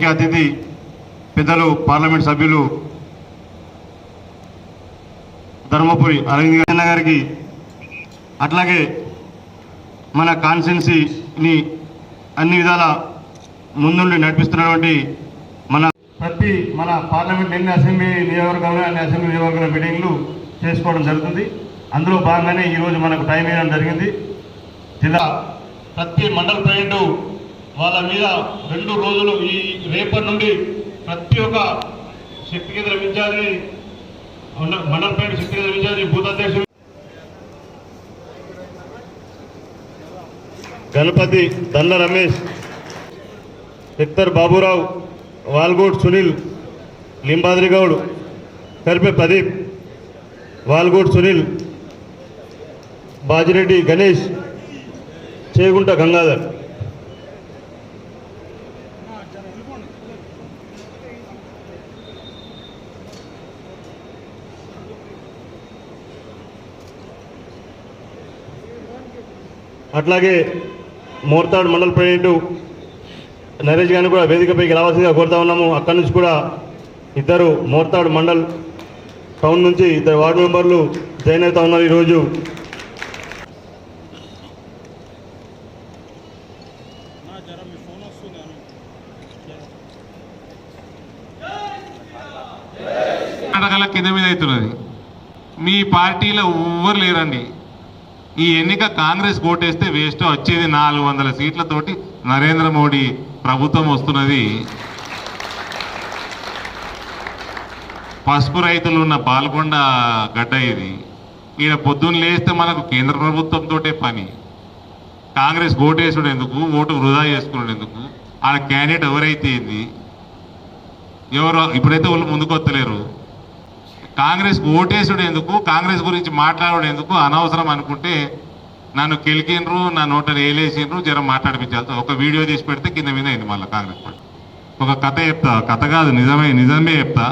ముఖ్య అతిథి పెద్దలు పార్లమెంట్ సభ్యులు ధర్మపురి అరవింద్ గారికి అట్లాగే మన కాన్స్టిట్యున్సీని అన్ని విధాల ముందుండి నడిపిస్తున్నటువంటి మన ప్రతి మన పార్లమెంట్ ఎన్ని అసెంబ్లీ నియోజకవర్గంలో అన్ని అసెంబ్లీ నియోజకవర్గాల మీటింగ్లు చేసుకోవడం జరుగుతుంది. అందులో భాగంగానే ఈరోజు మనకు టైం వేయడం జరిగింది. జిల్లా ప్రతి మండల ప్రెసిడెంట్ వాళ్ళ మీద రెండు రోజులు ఈ రేపటి నుండి ప్రతి ఒక్క శక్తి కేంద్ర ఇన్ఛార్జి మండలపేట శక్తి కేంద్ర ఇన్ఛార్జి భూతాధ్యక్షుడు గణపతి దండ రమేష్ ఇత్తర్ బాబురావు వాల్గోడ్ సునీల్ లింబాద్రి గౌడ్ కరిపే ప్రదీప్ వాల్గోడ్ సునీల్ బాజిరెడ్డి గణేష్ చేగుంట గంగాధర్. అట్లాగే మోర్తాడు మండల ప్రెసిడెంట్ నరేష్ గారిని కూడా వేదికపైకి రావాల్సిందిగా కోరుతా ఉన్నాము. అక్కడి నుంచి కూడా ఇద్దరు మోర్తాడు మండల్ టౌన్ నుంచి ఇద్దరు వార్డు మెంబర్లు జాయిన్ అవుతా ఉన్నారు ఈరోజు. కింద మీద అవుతున్నది. మీ పార్టీలో ఎవ్వరు లేరండి. ఈ ఎన్నిక కాంగ్రెస్ ఓటేస్తే వేస్ట్. వచ్చేది నాలుగు వందల సీట్లతోటి నరేంద్ర మోడీ ప్రభుత్వం వస్తున్నది. పసుపు రైతులు ఉన్న పాల్గొండ గడ్డ ఇది. ఈడ పొద్దున్న లేస్తే మనకు కేంద్ర ప్రభుత్వంతోటే పని. కాంగ్రెస్ ఓటేసుడు ఎందుకు? ఓటు వృధా చేసుకున్నాడు ఎందుకు? ఆ క్యాండిడేట్ ఎవరైతే ఏంది? ఎవరో ఇప్పుడైతే వాళ్ళు ముందుకు వస్తలేరు కాంగ్రెస్ ఓటేసుడు ఎందుకు కాంగ్రెస్ గురించి మాట్లాడడం ఎందుకు అనవసరం అనుకుంటే నన్ను కెలికినరు నా నోట వేలేసిండ్రు జర మాట్లాడిపించాలి ఒక వీడియో తీసి పెడితే కింద మీద అయింది మళ్ళీ కాంగ్రెస్ పార్టీ. ఒక కథ చెప్తా కథ కాదు నిజమే నిజమే చెప్తా.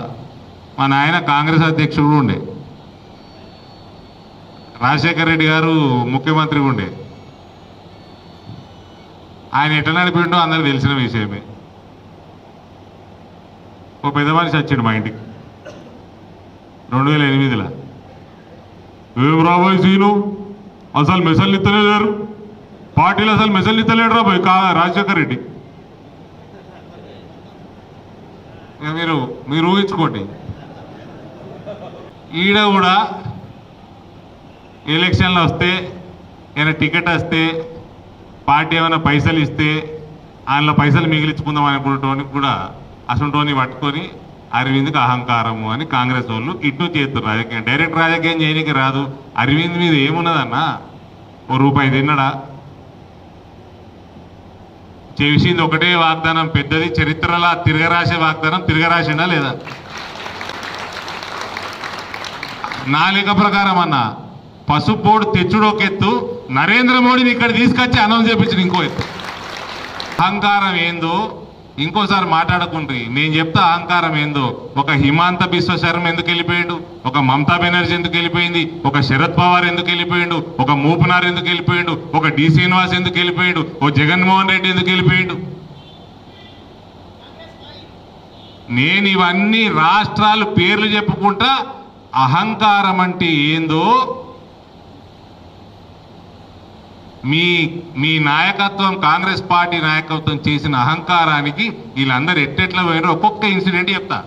మా నాయన కాంగ్రెస్ అధ్యక్షుడు ఉండే. రాజశేఖర రెడ్డి గారు ముఖ్యమంత్రి ఉండే. ఆయన ఎట్లా నడిపిండో అందరికి తెలిసిన విషయమే. ఓ పెద్ద మనిషి వచ్చిండు మా ఇంటికి. రెండు వేల ఎనిమిదిలో. ఏం రాబోయ్ సీను? అసలు మెసలు ఇస్తలేరు పార్టీలు అసలు మెసలు ఇస్తలేడు రాబోయ్ కా రాజశేఖర్ రెడ్డి? ఇక మీరు మీరు ఊహించుకోండి. ఈడ కూడా ఎలక్షన్లు వస్తే ఏమైనా టికెట్ వస్తే పార్టీ ఏమైనా పైసలు ఇస్తే ఆయనలో పైసలు మిగిలించుకుందాం అనుకునేటోనికి కూడా అసంటోని పట్టుకొని అరవింద్కి అహంకారము అని కాంగ్రెస్ వాళ్ళు ఇటు చేస్తారు. రాజకీయం డైరెక్ట్ రాజకీయం చేయడానికి రాదు. అరవింద్ మీద ఏమున్నదన్నా? ఓ రూపాయి తిన్నడా? చేసింది ఒకటే వాగ్దానం పెద్దది చరిత్రలా తిరగరాసే వాగ్దానం తిరగరాసిండా లేదా? నా లెక్క ప్రకారం అన్న పసుపు బోర్డు తెచ్చుడు ఒక ఎత్తు నరేంద్ర మోడీని ఇక్కడ తీసుకొచ్చి అనౌన్స్ చేపించిన ఇంకో ఎత్తు. అహంకారం ఏందో? ఇంకోసారి మాట్లాడకుండ్రి నేను చెప్తా అహంకారం ఏందో? ఒక హిమాంత బిశ్వ శర్మ ఎందుకు వెళ్ళిపోయాడు? ఒక మమతా బెనర్జీ ఎందుకు వెళ్ళిపోయింది? ఒక శరద్ పవార్ ఎందుకు వెళ్ళిపోయాడు? ఒక మూపనార్ ఎందుకు వెళ్ళిపోయాడు? ఒక డి శ్రీనివాస్ ఎందుకు వెళ్ళిపోయాడు? ఓ జగన్మోహన్ రెడ్డి ఎందుకు వెళ్ళిపోయాడు? నేను ఇవన్నీ రాష్ట్రాలు పేర్లు చెప్పుకుంటా అహంకారం అంటే ఏందో మీ మీ నాయకత్వం కాంగ్రెస్ పార్టీ నాయకత్వం చేసిన అహంకారానికి వీళ్ళందరూ ఎట్టెట్లా పోయినారో ఒక్కొక్క ఇన్సిడెంట్ చెప్తా.